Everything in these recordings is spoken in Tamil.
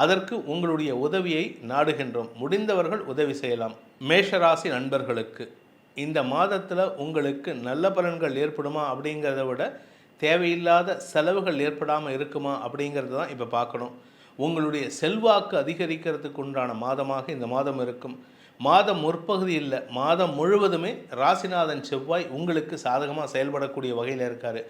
அதற்கு உங்களுடைய உதவியை நாடுகின்றோம். முடிந்தவர்கள் உதவி செய்யலாம். மேஷராசி நண்பர்களுக்கு இந்த மாதத்தில் உங்களுக்கு நல்ல பலன்கள் ஏற்படுமா அப்படிங்கிறத விட தேவையில்லாத செலவுகள் ஏற்படாமல் இருக்குமா அப்படிங்கிறது தான் இப்போ பார்க்கணும். உங்களுடைய செல்வாக்கு அதிகரிக்கிறதுக்கு உண்டான மாதமாக இந்த மாதம் இருக்கும். மாதம் முற்பகுதி இல்லை மாதம் முழுவதுமே ராசிநாதன் செவ்வாய் உங்களுக்கு சாதகமாக செயல்படக்கூடிய வகையில் இருக்கார்.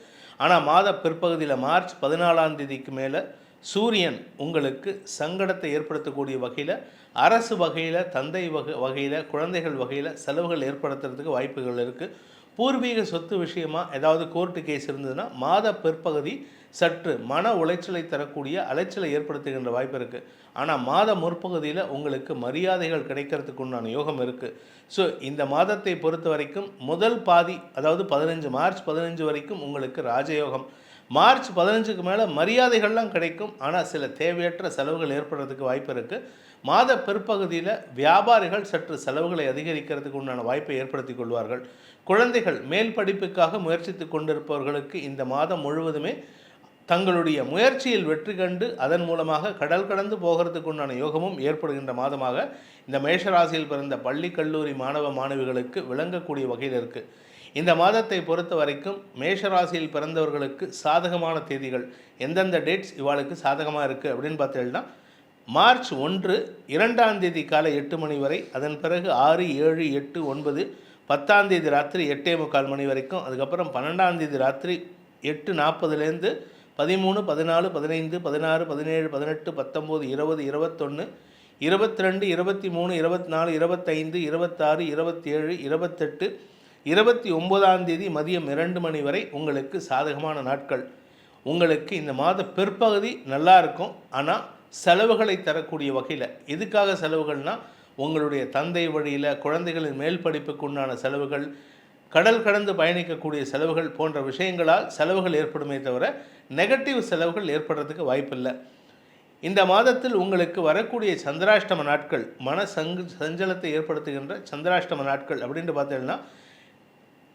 ஆனால் மாத பிற்பகுதியில் மார்ச் பதினாலாம் தேதிக்கு மேலே சூரியன் உங்களுக்கு சங்கடத்தை ஏற்படுத்தக்கூடிய வகையில் அரசு வகையில் தந்தை வகை வகையில் குழந்தைகள் வகையில் செலவுகள் ஏற்படுத்துறதுக்கு வாய்ப்புகள் இருக்குது பூர்வீக சொத்து விஷயமா ஏதாவது கோர்ட்டு கேஸ் இருந்ததுன்னா மாத பிற்பகுதி சற்று மன உளைச்சலை தரக்கூடிய அலைச்சலை ஏற்படுத்துகின்ற வாய்ப்பு இருக்குது ஆனால் மாத முற்பகுதியில் உங்களுக்கு மரியாதைகள் கிடைக்கிறதுக்கு உண்டான யோகம் இருக்குது ஸோ இந்த மாதத்தை பொறுத்த வரைக்கும் முதல் பாதி அதாவது பதினஞ்சு மார்ச் பதினஞ்சு வரைக்கும் உங்களுக்கு ராஜயோகம். மார்ச் பதினஞ்சுக்கு மேலே மரியாதைகள்லாம் கிடைக்கும். ஆனால் சில தேவையற்ற செலவுகள் ஏற்படுறதுக்கு வாய்ப்பு இருக்குது மாத பிற்பகுதியில் வியாபாரிகள் சற்று செலவுகளை அதிகரிக்கிறதுக்கு உண்டான வாய்ப்பை ஏற்படுத்தி கொள்வார்கள். குழந்தைகள் மேல் படிப்புக்காக முயற்சித்து கொண்டிருப்பவர்களுக்கு இந்த மாதம் முழுவதுமே தங்களுடைய முயற்சியில் வெற்றி கண்டு அதன் மூலமாக கடல் கடந்து போகிறதுக்கு உண்டான யோகமும் ஏற்படுகின்ற மாதமாக இந்த மேஷராசியில் பிறந்த பள்ளி கல்லூரி மாணவ மாணவிகளுக்கு விளங்கக்கூடிய வகையில் இருக்குது இந்த மாதத்தை பொறுத்த வரைக்கும் மேஷராசியில் பிறந்தவர்களுக்கு சாதகமான தேதிகள் எந்தெந்த டேட்ஸ் இவாளுக்கு சாதகமாக இருக்குது அப்படின்னு பார்த்தீங்கன்னா மார்ச் ஒன்று இரண்டாம் தேதி காலை எட்டு மணி வரை அதன் பிறகு ஆறு ஏழு எட்டு ஒன்பது பத்தாம் தேதி ராத்திரி எட்டே முக்கால் மணி வரைக்கும் அதுக்கப்புறம் பன்னெண்டாம் தேதி ராத்திரி எட்டு நாற்பதுலேருந்து பதிமூணு பதினாலு பதினைந்து பதினாறு பதினேழு பதினெட்டு பத்தொம்போது இருபது இருபத்தொன்று இருபத்தி ரெண்டு இருபத்தி மூணு இருபத்தி நாலு இருபத்தைந்து இருபத்தாறு இருபத்தேழு இருபத்தெட்டு இருபத்தி ஒன்பதாம் தேதி மதியம் இரண்டு மணி வரை உங்களுக்கு சாதகமான நாட்கள். உங்களுக்கு இந்த மாத பிற்பகுதி நல்லா இருக்கும். ஆனால் செலவுகளை தரக்கூடிய வகையில். எதுக்காக செலவுகள்னால் உங்களுடைய தந்தை வழியில் குழந்தைகளின் மேல் படிப்புக்கு உண்டான செலவுகள் கடல் கடந்து பயணிக்கக்கூடிய செலவுகள் போன்ற விஷயங்களால் செலவுகள் ஏற்படுமே தவிர நெகட்டிவ் செலவுகள் ஏற்படுறதுக்கு வாய்ப்பில்லை. இந்த மாதத்தில் உங்களுக்கு வரக்கூடிய சந்திராஷ்டம நாட்கள் மன சங்கு சஞ்சலத்தை ஏற்படுத்துகின்ற சந்திராஷ்டம நாட்கள் அப்படின்ட்டு பார்த்தீங்கன்னா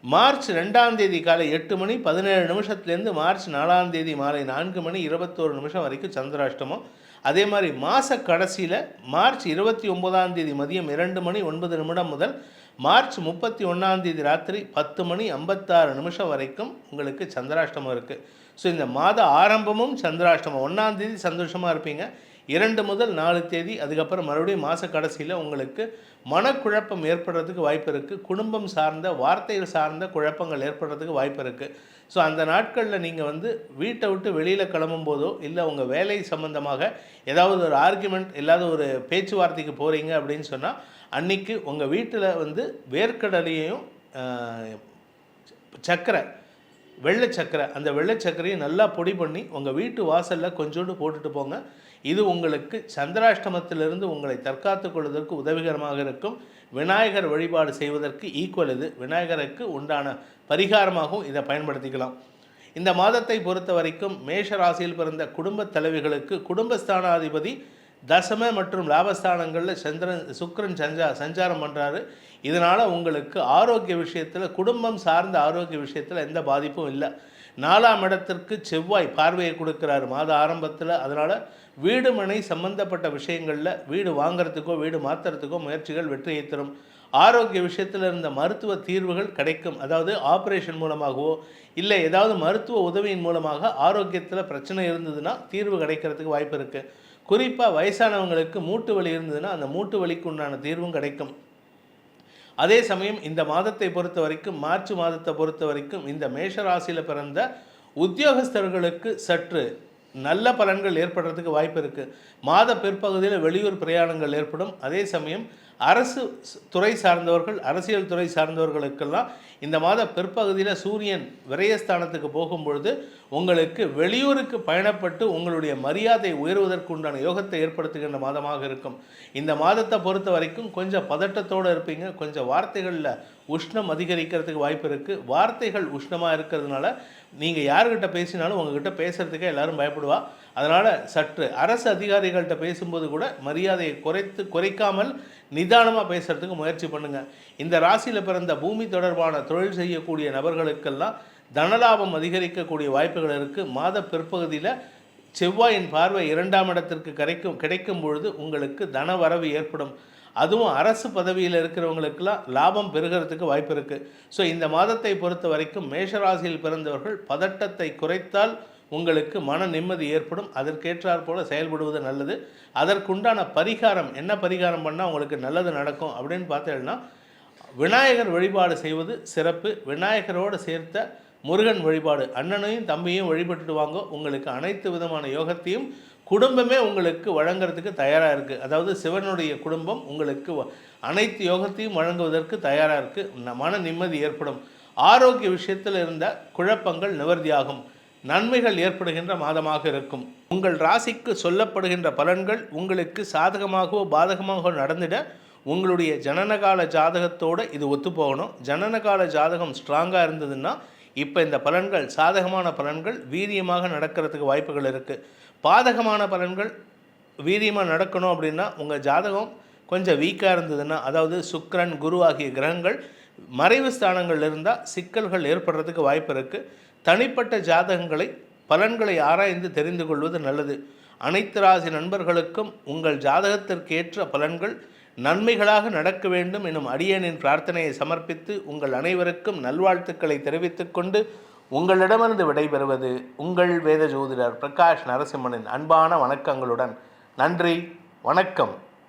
மார்ச் ரெண்டாம் தேதி காலை எட்டு மணி பதினேழு நிமிஷத்துலேருந்து மார்ச் நாலாம் தேதி மாலை நான்கு மணி இருபத்தோரு நிமிஷம் வரைக்கும் சந்திராஷ்டமம். அதே மாதிரி மாத கடைசியில் மார்ச் இருபத்தி ஒன்பதாம் தேதி மதியம் இரண்டு மணி ஒன்பது நிமிடம் முதல் மார்ச் முப்பத்தி ஒன்றாம் தேதி ராத்திரி பத்து மணி ஐம்பத்தாறு நிமிஷம் வரைக்கும் உங்களுக்கு சந்திராஷ்டமம் இருக்குது ஸோ இந்த மாத ஆரம்பமும் சந்திராஷ்டமம். ஒன்றாம் தேதி சந்தோஷமாக இருப்பீங்க. இரண்டு முதல் நாலு தேதி அதுக்கப்புறம் மறுபடியும் மாத கடைசியில் உங்களுக்கு மனக்குழப்பம் ஏற்படுறதுக்கு வாய்ப்பு இருக்குது குடும்பம் சார்ந்த வார்த்தைகள் சார்ந்த குழப்பங்கள் ஏற்படுறதுக்கு வாய்ப்பு இருக்குது ஸோ அந்த நாட்களில் நீங்கள் வந்து வீட்டை விட்டு வெளியில் கிளம்பும் போதோ இல்லை உங்கள் வேலை சம்மந்தமாக ஏதாவது ஒரு ஆர்குமெண்ட் இல்லாத ஒரு பேச்சுவார்த்தைக்கு போகிறீங்க அப்படின்னு சொன்னால் அன்னைக்கு உங்கள் வீட்டில் வந்து வேர்க்கடலையையும் சக்கரை வெள்ளை சக்கரை அந்த வெள்ளை சக்கரையும் நல்லா பொடி பண்ணி உங்கள் வீட்டு வாசலில் கொஞ்சோண்டு போட்டுட்டு போங்க. இது உங்களுக்கு சந்திராஷ்டமத்திலிருந்து உங்களை தற்காத்துக் கொள்வதற்கு உதவிகரமாக இருக்கும். விநாயகர் வழிபாடு செய்வதற்கு ஈக்குவல் இது. விநாயகருக்கு உண்டான பரிகாரமாகவும் இதை பயன்படுத்திக்கலாம். இந்த மாதத்தை பொறுத்த வரைக்கும் மேஷ ராசியில் பிறந்த குடும்ப தலைவிகளுக்கு குடும்பஸ்தானாதிபதி தசம மற்றும் லாபஸ்தானங்களில் சந்திரன் சுக்கரன் சஞ்சா சஞ்சாரம் பண்ணுறாரு இதனால் உங்களுக்கு ஆரோக்கிய விஷயத்தில் குடும்பம் சார்ந்த ஆரோக்கிய விஷயத்தில் எந்த பாதிப்பும் இல்லை. நாலாம் இடத்திற்கு செவ்வாய் பார்வையை கொடுக்குறாரு மாத ஆரம்பத்தில். அதனால் வீடு மனை சம்பந்தப்பட்ட விஷயங்களில் வீடு வாங்கிறதுக்கோ வீடு மாற்றுறதுக்கோ முயற்சிகள் வெற்றியை தரும். ஆரோக்கிய விஷயத்தில் இருந்த மருத்துவ தீர்வுகள் கிடைக்கும். அதாவது ஆப்ரேஷன் மூலமாகவோ இல்லை ஏதாவது மருத்துவ உதவியின் மூலமாக ஆரோக்கியத்தில் பிரச்சனை இருந்ததுன்னா தீர்வு கிடைக்கிறதுக்கு வாய்ப்பு இருக்குது குறிப்பாக வயசானவங்களுக்கு மூட்டு வலி இருந்ததுன்னா அந்த மூட்டு வலிக்கு உண்டான தீர்வும் கிடைக்கும். அதே சமயம் இந்த மாதத்தை பொறுத்த வரைக்கும் மார்ச் மாதத்தை பொறுத்த வரைக்கும் இந்த மேஷ ராசியில் பிறந்த உத்தியோகஸ்தர்களுக்கு சற்று நல்ல பலன்கள் ஏற்படுறதுக்கு வாய்ப்பு இருக்குது மாத பிற்பகுதியில் வெளியூர் பிரயாணங்கள் ஏற்படும். அதே சமயம் அரசு துறை சார்ந்தவர்கள் அரசியல் துறை சார்ந்தவர்களுக்கெல்லாம் இந்த மாத பிற்பகுதியில் சூரியன் விரயஸ்தானத்துக்கு போகும்பொழுது உங்களுக்கு வெளியூருக்கு பயணப்பட்டு உங்களுடைய மரியாதை உயர்வதற்கு உண்டான யோகத்தை ஏற்படுத்துகின்ற மாதமாக இருக்கும். இந்த மாதத்தை பொறுத்த வரைக்கும் கொஞ்சம் பதட்டத்தோடு இருப்பீங்க. கொஞ்சம் வார்த்தைகளில் உஷ்ணம் அதிகரிக்கிறதுக்கு வாய்ப்பு இருக்குது வார்த்தைகள் உஷ்ணமாக இருக்கிறதுனால நீங்கள் யார்கிட்ட பேசினாலும் உங்ககிட்ட பேசுகிறதுக்கே எல்லாரும் பயப்படுவா. அதனால் சற்று அரசு அதிகாரிகள்கிட்ட பேசும்போது கூட மரியாதையை குறைத்து குறைக்காமல் நிதானமாக பேசுகிறதுக்கு முயற்சி பண்ணுங்கள் இந்த ராசியில் பிறந்த பூமி தொடர்பான தொழில் செய்யக்கூடிய நபர்களுக்கெல்லாம் தனலாபம் அதிகரிக்கக்கூடிய வாய்ப்புகள் இருக்குது மாத பிற்பகுதியில் செவ்வாயின் பார்வை இரண்டாம் இடத்திற்கு கிடைக்கும் கிடைக்கும் பொழுது உங்களுக்கு தன வரவு ஏற்படும். அதுவும் அரசு பதவியில் இருக்கிறவங்களுக்கெல்லாம் லாபம் பெறுகிறதுக்கு வாய்ப்பு இருக்குது ஸோ இந்த மாதத்தை பொறுத்த வரைக்கும் மேஷராசியில் பிறந்தவர்கள் பதட்டத்தை குறைத்தால் உங்களுக்கு மன நிம்மதி ஏற்படும். அதற்கேற்றாற்போல செயல்படுவது நல்லது. அதற்குண்டான பரிகாரம் என்ன பரிகாரம் பண்ணால் உங்களுக்கு நல்லது நடக்கும் அப்படின்னு பார்த்தீங்கன்னா விநாயகர் வழிபாடு செய்வது சிறப்பு. விநாயகரோடு சேர்த்த முருகன் வழிபாடு அண்ணனையும் தம்பியும் வழிபட்டுட்டு வாங்க. உங்களுக்கு அனைத்து விதமான யோகத்தையும் குடும்பமே உங்களுக்கு வழங்குறதுக்கு தயாராக இருக்குது அதாவது சிவனுடைய குடும்பம் உங்களுக்கு வ- அனைத்து யோகத்தையும் வழங்குவதற்கு தயாராக இருக்குது மன நிம்மதி ஏற்படும். ஆரோக்கிய விஷயத்தில் இருந்த குழப்பங்கள் நிவர்த்தியாகும். நன்மைகள் ஏற்படுகின்ற மாதமாக இருக்கும். உங்கள் ராசிக்கு சொல்லப்படுகின்ற பலன்கள் உங்களுக்கு சாதகமாகவோ பாதகமாகவோ நடந்திட உங்களுடைய ஜனனகால ஜாதகத்தோடு இது ஒத்துப்போகணும். ஜனனகால ஜாதகம் ஸ்ட்ராங்காக இருந்ததுன்னா இப்போ இந்த பலன்கள் சாதகமான பலன்கள் வீரியமாக நடக்கிறதுக்கு வாய்ப்புகள் இருக்குது பாதகமான பலன்கள் வீரியமாக நடக்கணும் அப்படின்னா உங்கள் ஜாதகம் கொஞ்சம் வீக்காக இருந்ததுன்னா அதாவது சுக்ரன் குரு ஆகிய கிரகங்கள் மறைவு ஸ்தானங்கள் இருந்தால் சிக்கல்கள் ஏற்படுறதுக்கு வாய்ப்பு இருக்குது தனிப்பட்ட ஜாதகங்களை பலன்களை ஆராய்ந்து தெரிந்து கொள்வது நல்லது. அனைத்து ராசி நண்பர்களுக்கும் உங்கள் ஜாதகத்திற்கேற்ற பலன்கள் நன்மைகளாக நடக்க வேண்டும் எனும் அடியனின் பிரார்த்தனையை சமர்ப்பித்து உங்கள் அனைவருக்கும் நல்வாழ்த்துக்களை தெரிவித்துக் கொண்டு உங்களிடமிருந்து விடைபெறுவது உங்கள் வேத ஜோதிடர் பிரகாஷ் நரசிம்மனின் அன்பான வணக்கங்களுடன். நன்றி வணக்கம்.